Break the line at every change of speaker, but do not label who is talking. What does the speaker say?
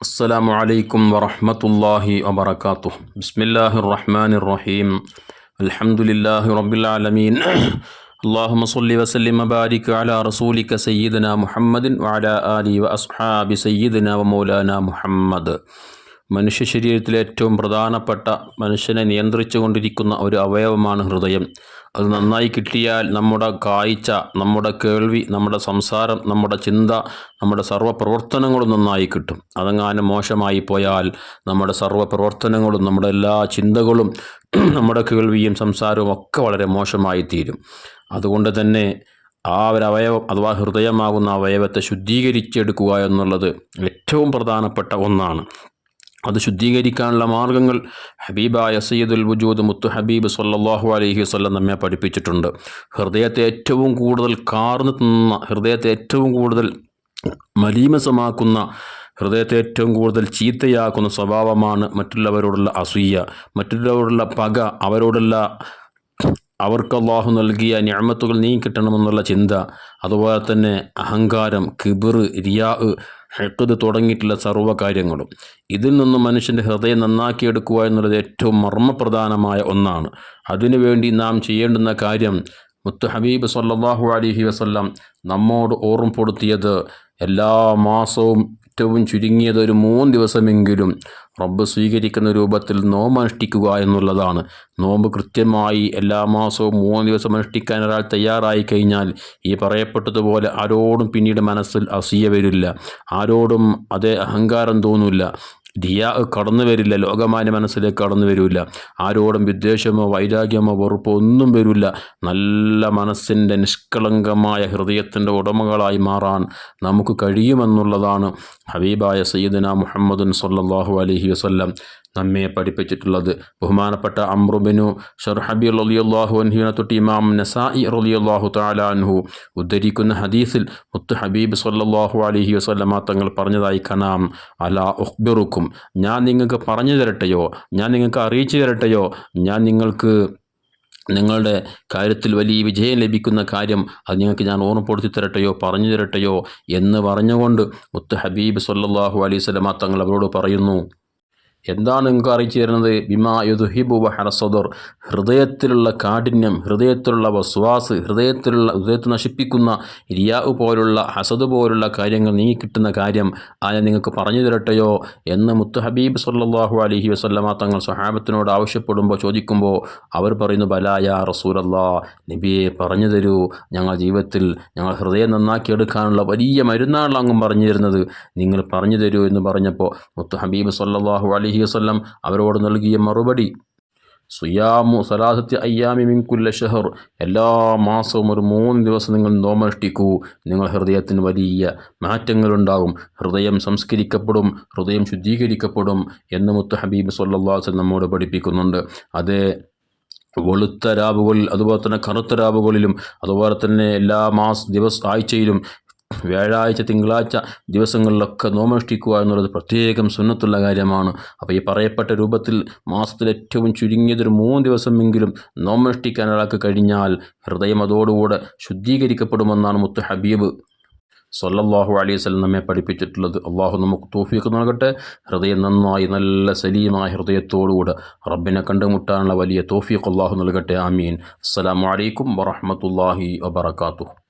السلام عليكم ورحمة الله وبركاته بسم الله الرحمن الرحيم الحمد لله رب العالمين اللهم صل وسلم وبارك على رسولك سيدنا محمد وعلى آله وأصحاب سيدنا ومولانا محمد മനുഷ്യ ശരീരത്തിലെ ഏറ്റവും പ്രധാനപ്പെട്ട മനുഷ്യനെ നിയന്ത്രിച്ചു കൊണ്ടിരിക്കുന്ന ഒരു അവയവമാണ് ഹൃദയം അത് നന്നായി കിട്ടിയാൽ നമ്മുടെ കാഴ്ച നമ്മുടെ കേൾവി നമ്മുടെ സംസാരം നമ്മുടെ ചിന്ത നമ്മുടെ സർവ പ്രവർത്തനങ്ങളും നന്നായി കിട്ടും. അതങ്ങാനും മോശമായി പോയാൽ നമ്മുടെ സർവ പ്രവർത്തനങ്ങളും നമ്മുടെ എല്ലാ ചിന്തകളും നമ്മുടെ കേൾവിയും സംസാരവും ഒക്കെ വളരെ മോശമായി തീരും. അതുകൊണ്ട് തന്നെ ആ ഒരു അവയവം അഥവാ ഹൃദയമാകുന്ന അവയവത്തെ ശുദ്ധീകരിച്ചെടുക്കുക എന്നുള്ളത് ഏറ്റവും പ്രധാനപ്പെട്ട ഒന്നാണ്. അത് ശുദ്ധീകരിക്കാനുള്ള മാർഗങ്ങൾ ഹബീബായ സയ്യിദുൽ വജൂദ് മുത്തു ഹബീബ് സല്ലാഹു അലഹി വസല്ലം നമ്മെ പഠിപ്പിച്ചിട്ടുണ്ട്. ഹൃദയത്തെ ഏറ്റവും കൂടുതൽ കാർന്നു തിന്ന ഹൃദയത്തെ ഏറ്റവും കൂടുതൽ മലീമസമാക്കുന്ന ഹൃദയത്തെ ഏറ്റവും കൂടുതൽ ചീത്തയാക്കുന്ന സ്വഭാവമാണ് മറ്റുള്ളവരോടുള്ള അസൂയ മറ്റുള്ളവരോടുള്ള പക അവരോടുള്ള അവർക്ക് അള്ളാഹു നൽകിയ ഞാമത്തുകൾ നീ കിട്ടണമെന്നുള്ള ചിന്ത അതുപോലെ തന്നെ അഹങ്കാരം കിബിർ റിയാ ഹെക്കത് തുടങ്ങിയിട്ടുള്ള സർവകാര്യങ്ങളും ഇതിൽ നിന്നും മനുഷ്യന്റെ ഹൃദയം നന്നാക്കിയെടുക്കുക എന്നുള്ളത് ഏറ്റവും മർമ്മപ്രധാനമായ ഒന്നാണ്. അതിനുവേണ്ടി നാം ചെയ്യേണ്ടുന്ന കാര്യം മുത്തു ഹബീബ് സല്ലാഹു അലഹി വസ്ല്ലാം നമ്മോട് ഓർമ്മപ്പെടുത്തിയത് എല്ലാ മാസവും ഏറ്റവും ചുരുങ്ങിയത് ഒരു മൂന്ന് ദിവസമെങ്കിലും റബ്ബ് സ്വീകരിക്കുന്ന രൂപത്തിൽ നോമ്പ് അനുഷ്ഠിക്കുക എന്നുള്ളതാണ്. നോമ്പ് കൃത്യമായി എല്ലാ മാസവും മൂന്ന് ദിവസം അനുഷ്ഠിക്കാൻ ഒരാൾ തയ്യാറായി കഴിഞ്ഞാൽ ഈ പറയപ്പെട്ടതുപോലെ ആരോടും പിന്നീട് മനസ്സിൽ അസൂയ വരില്ല. ആരോടും അതേ അഹങ്കാരം തോന്നില്ല. ഡിയാ കടന്നു വരില്ല ലോകമാന്യ മനസ്സിലേക്ക് കടന്നു വരില്ല ആരോടും വിദ്വേഷമോ വൈരാഗ്യമോ വെറുപ്പോ ഒന്നും വരില്ല നല്ല മനസ്സിന്റെ നിഷ്കളങ്കമായ ഹൃദയത്തിന്റെ ഉടമകളായി മാറാൻ നമുക്ക് കഴിയുമെന്നുള്ളതാണ് ഹബീബായ സയ്യിദന മുഹമ്മദുൻ സല്ലാഹു അലഹി വസ്ല്ലം. നമ്മെ പഠിപ്പിച്ചിട്ടുള്ളത്. ബഹുമാനപ്പെട്ട അമ്രുബിനു ഷർഹബി റലിയല്ലാഹു അൻഹുവിനെ തൊട്ട് ഇമാം നസായി റലിയല്ലാഹു താലാൻഹു ഉദ്ധരിക്കുന്ന ഹദീസിൽ മുത്ത് ഹബീബ് സല്ലാഹു അലഹി വസ്ലമ തങ്ങൾ പറഞ്ഞതായി കനാം അല ഉഹ്ബിറുക്കും ഞാൻ നിങ്ങൾക്ക് പറഞ്ഞു തരട്ടെയോ? ഞാൻ നിങ്ങൾക്ക് അറിയിച്ചു തരട്ടെയോ? ഞാൻ നിങ്ങൾക്ക് നിങ്ങളുടെ കാര്യത്തിൽ വലിയ വിജയം ലഭിക്കുന്ന കാര്യം അത് നിങ്ങൾക്ക് ഞാൻ ഓർമ്മപ്പെടുത്തി തരട്ടെയോ? പറഞ്ഞു തരട്ടെയോ? എന്ന് പറഞ്ഞുകൊണ്ട് മുത്ത് ഹബീബ് സല്ലാഹു അലൈഹി സ്വലമ തങ്ങൾ അവരോട് പറയുന്നു. എന്താണ് നിങ്ങൾക്ക് അറിയിച്ചു തരുന്നത്? ബിമാ യുദുഹിബു ഹറസദർ ഹൃദയത്തിലുള്ള കാഠിന്യം ഹൃദയത്തിലുള്ള വസ്വാസ് ഹൃദയത്തിലുള്ള ഹൃദയത്തെ നശിപ്പിക്കുന്ന ഇരിയാവ് പോലുള്ള ഹസദ് പോലുള്ള കാര്യങ്ങൾ നീ കിട്ടുന്ന കാര്യം അതിനെ നിങ്ങൾക്ക് പറഞ്ഞു തരട്ടെയോ എന്ന് മുത്ത് ഹബീബ് സല്ലാഹു അലഹി വസ്ലമ തങ്ങൾ സഹാബത്തിനോട് ആവശ്യപ്പെടുമ്പോൾ ചോദിക്കുമ്പോൾ അവർ പറയുന്നു ബലായ റസൂലല്ലാ നബിയെ പറഞ്ഞു തരൂ. ഞങ്ങൾ ജീവിതത്തിൽ ഞങ്ങൾ ഹൃദയം നന്നാക്കിയെടുക്കാനുള്ള വലിയ മരുന്നാണ് അങ്ങും പറഞ്ഞു തരുന്നത്. നിങ്ങൾ പറഞ്ഞു തരൂ എന്ന് പറഞ്ഞപ്പോൾ മുത്ത് ഹബീബ് സല്ലാഹു അലഹി അലഹി വസ്ലം അവരോട് നൽകിയ മറുപടി സുയാമു സലാസത്തി അയ്യാമി മിൻകുല്ല ഷഹർ. എല്ലാ മാസവും ഒരു മൂന്ന് ദിവസം നിങ്ങൾ നോമനുഷ്ഠിക്കൂ നിങ്ങൾ ഹൃദയത്തിന് വലിയ മാറ്റങ്ങളുണ്ടാകും. ഹൃദയം സംസ്കരിക്കപ്പെടും. ഹൃദയം ശുദ്ധീകരിക്കപ്പെടും എന്ന് മുത്ത ഹബീബ് സല്ലാസ് നമ്മോട് പഠിപ്പിക്കുന്നുണ്ട്. അതേ വെളുത്ത രാവുകളിൽ അതുപോലെ തന്നെ കറുത്ത രാവുകളിലും അതുപോലെ തന്നെ എല്ലാ മാസ ദിവസ ആഴ്ചയിലും വ്യാഴാഴ്ച തിങ്കളാഴ്ച ദിവസങ്ങളിലൊക്കെ നോമനുഷ്ഠിക്കുക എന്നുള്ളത് പ്രത്യേകം സുന്നത്തുള്ള കാര്യമാണ്. അപ്പോൾ ഈ പറയപ്പെട്ട രൂപത്തിൽ മാസത്തിൽ ഏറ്റവും ചുരുങ്ങിയതൊരു മൂന്ന് ദിവസമെങ്കിലും നോമനുഷ്ഠിക്കാൻ ഒരാൾക്ക് കഴിഞ്ഞാൽ ഹൃദയം അതോടുകൂടെ ശുദ്ധീകരിക്കപ്പെടുമെന്നാണ് മുത്ത് ഹബീബ് സൊല്ലാഹു അലൈഹി വസല്ലം നമ്മെ പഠിപ്പിച്ചിട്ടുള്ളത്. അള്ളാഹു നമുക്ക് തോഫിയൊക്കെ നൽകട്ടെ. ഹൃദയം നന്നായി നല്ല സലീമായ ഹൃദയത്തോടുകൂടെ റബ്ബിനെ കണ്ടുമുട്ടാനുള്ള വലിയ തോഫിയൊക്കെ അള്ളാഹു നൽകട്ടെ. ആമീൻ. അസ്സലാമു അലൈക്കും വറഹമത്തല്ലാഹി വബർക്കാത്തു